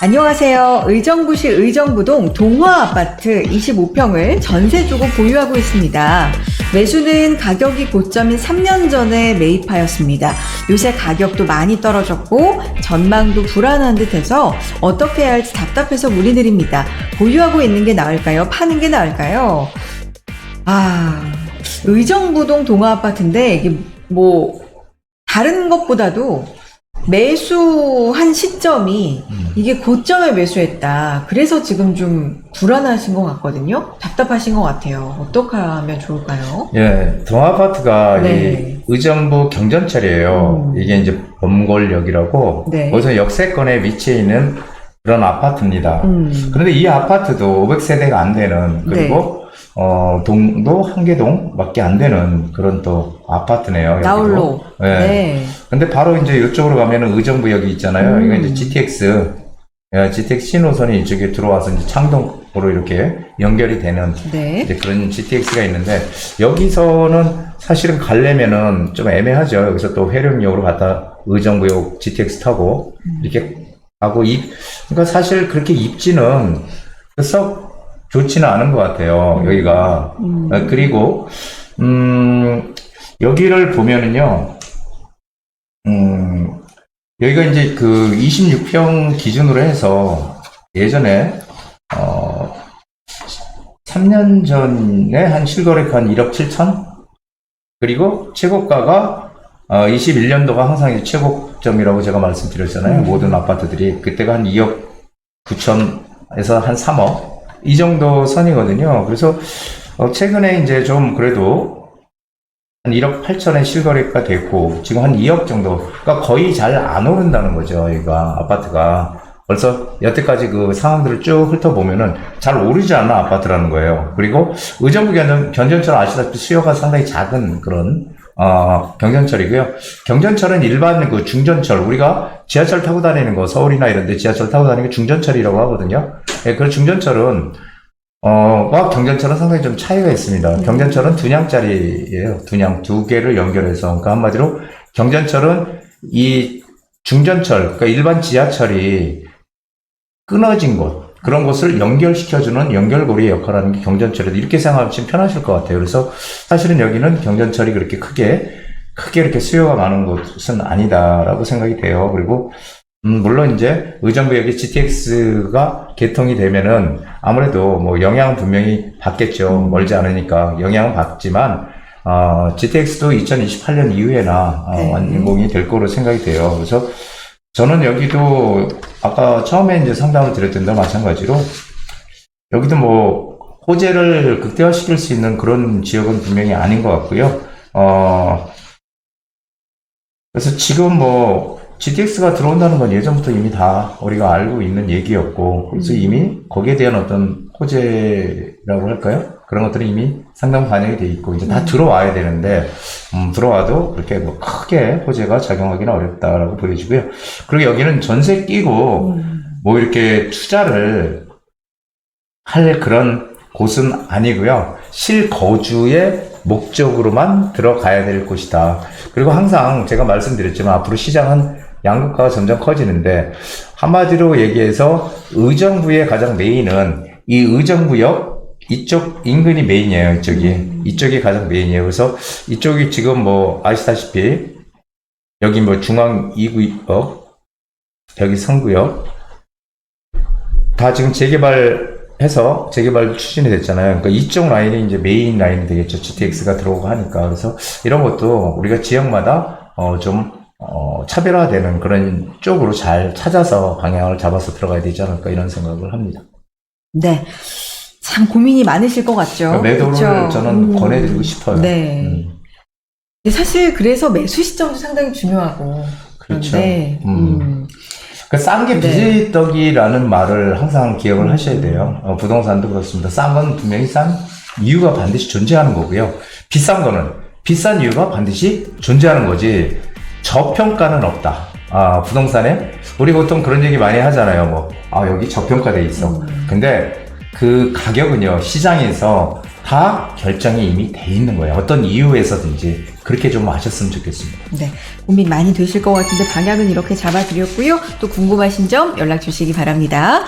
안녕하세요. 의정부시 의정부동 동화아파트 25평을 전세 주고 보유하고 있습니다. 매수는 가격이 고점인 3년 전에 매입하였습니다. 요새 가격도 많이 떨어졌고 전망도 불안한 듯해서 어떻게 해야 할지 답답해서 문의드립니다. 보유하고 있는 게 나을까요? 파는 게 나을까요? 아, 의정부동 동화아파트인데 이게 뭐 다른 것보다도 매수한 시점이 이게 고점에 매수했다. 그래서 지금 좀 불안하신 것 같거든요. 답답하신 것 같아요. 어떻게 하면 좋을까요? 예, 동아파트가 네. 이 의정부 경전철이에요. 음. 이게 이제 범골역이라고 네. 거기서 역세권에 위치해 있는 그런 아파트입니다. 음. 그런데 이 아파트도 500세대가 안 되는 그리고 네. 어 동도 한 개동밖에 안 되는 그런 또 아파트네요. 나홀로. 예. 네. 근데 바로 이제 이쪽으로 가면은 의정부역이 있잖아요. 음. 이거 이제 GTX 예, GTX 신호선이 이쪽에 들어와서 이제 창동으로 이렇게 연결이 되는 네. 이제 그런 GTX가 있는데 여기서는 사실은 가려면은 좀 애매하죠. 여기서 또 회룡역으로 갔다 의정부역 GTX 타고 이렇게 가고 입 그러니까 사실 그렇게 입지는 썩 좋지는 않은 것 같아요. 여기가 음. 아, 그리고 음 여기를 보면은요. 음 여기가 이제 그 26평 기준으로 해서 예전에 어 3년 전에 한 실거래가 한 1억 7천? 그리고 최고가가 어 21년도가 항상 최고점이라고 제가 말씀드렸잖아요. 음. 모든 아파트들이 그때가 한 2억 9천에서 한 3억 이 정도 선이거든요. 그래서 어, 최근에 이제 좀 그래도 한 1억 8천에 실거래가 됐고 지금 한 2억 정도 그러니까 거의 잘 안 오른다는 거죠. 여기가 아파트가 벌써 여태까지 그 상황들을 쭉 훑어보면은 잘 오르지 않는 아파트라는 거예요. 그리고 의정부 견전, 견전철 아시다시피 수요가 상당히 작은 그런 어, 경전철이고요. 경전철은 일반 그 중전철 우리가 지하철 타고 다니는 거 서울이나 이런 데 지하철 타고 다니는 게 중전철이라고 하거든요. 예, 그 중전철은 어, 와 경전철은 상당히 좀 차이가 있습니다. 경전철은 두 냥짜리예요. 두 냥, 두 개를 연결해서. 그러니까 한마디로 경전철은 이 중전철, 그러니까 일반 지하철이 끊어진 곳, 그런 곳을 연결시켜주는 연결고리의 역할을 하는 게 경전철이다. 이렇게 생각하시면 편하실 것 같아요. 그래서 사실은 여기는 경전철이 그렇게 크게, 크게 이렇게 수요가 많은 곳은 아니다라고 생각이 돼요. 그리고 음, 물론 이제 의정부역의 GTX가 개통이 되면은 아무래도 뭐 영향은 분명히 받겠죠. 멀지 않으니까 영향은 받지만 어, GTX도 2028년 이후에나 어, 네. 완공이 될 거로 생각이 돼요. 그래서 저는 여기도 아까 처음에 이제 상담을 드렸던 데와 마찬가지로 여기도 뭐 호재를 극대화시킬 수 있는 그런 지역은 분명히 아닌 것 같고요. 어, 그래서 지금 뭐 GTX가 들어온다는 건 예전부터 이미 다 우리가 알고 있는 얘기였고, 그래서 음. 이미 거기에 대한 어떤 호재라고 할까요? 그런 것들이 이미 상당 반영이 돼 있고, 이제 다 음. 들어와야 되는데, 음, 들어와도 그렇게 뭐 크게 호재가 작용하기는 어렵다라고 보여지고요. 그리고 여기는 전세 끼고, 음. 뭐 이렇게 투자를 할 그런 곳은 아니고요. 실거주의 목적으로만 들어가야 될 곳이다. 그리고 항상 제가 말씀드렸지만 앞으로 시장은 양극화가 점점 커지는데 한마디로 얘기해서 의정부의 가장 메인은 이 의정부역 이쪽 인근이 메인이에요. 이쪽이 음. 이쪽이 가장 메인이에요. 그래서 이쪽이 지금 뭐 아시다시피 여기 뭐 중앙 2구역 여기 3구역 다 지금 재개발해서 재개발 추진이 됐잖아요. 그러니까 이쪽 라인이 이제 메인 라인이 되겠죠. GTX가 들어오고 하니까. 그래서 이런 것도 우리가 지역마다 어, 좀 어, 차별화되는 그런 쪽으로 잘 찾아서 방향을 잡아서 들어가야 되지 않을까 이런 생각을 합니다. 네. 참 고민이 많으실 것 같죠. 매도를 그쵸? 저는 음. 권해드리고 싶어요. 네. 음, 사실 그래서 매수 시점도 상당히 중요하고. 그렇죠. 그런데, 음. 음. 싼게 네. 비지떡이라는 말을 항상 기억을 하셔야 돼요. 어, 부동산도 그렇습니다. 싼 건 분명히 싼 이유가 반드시 존재하는 거고요. 비싼 거는 비싼 이유가 반드시 존재하는 거지. 저평가는 없다. 아, 부동산에 우리 보통 그런 얘기 많이 하잖아요. 뭐, 아, 여기 저평가돼 있어. 음. 근데 그 가격은요, 시장에서 다 결정이 이미 돼 있는 거예요. 어떤 이유에서든지 그렇게 좀 하셨으면 좋겠습니다. 네, 고민 많이 되실 것 같은데 방향은 이렇게 잡아드렸고요. 또 궁금하신 점 연락 주시기 바랍니다.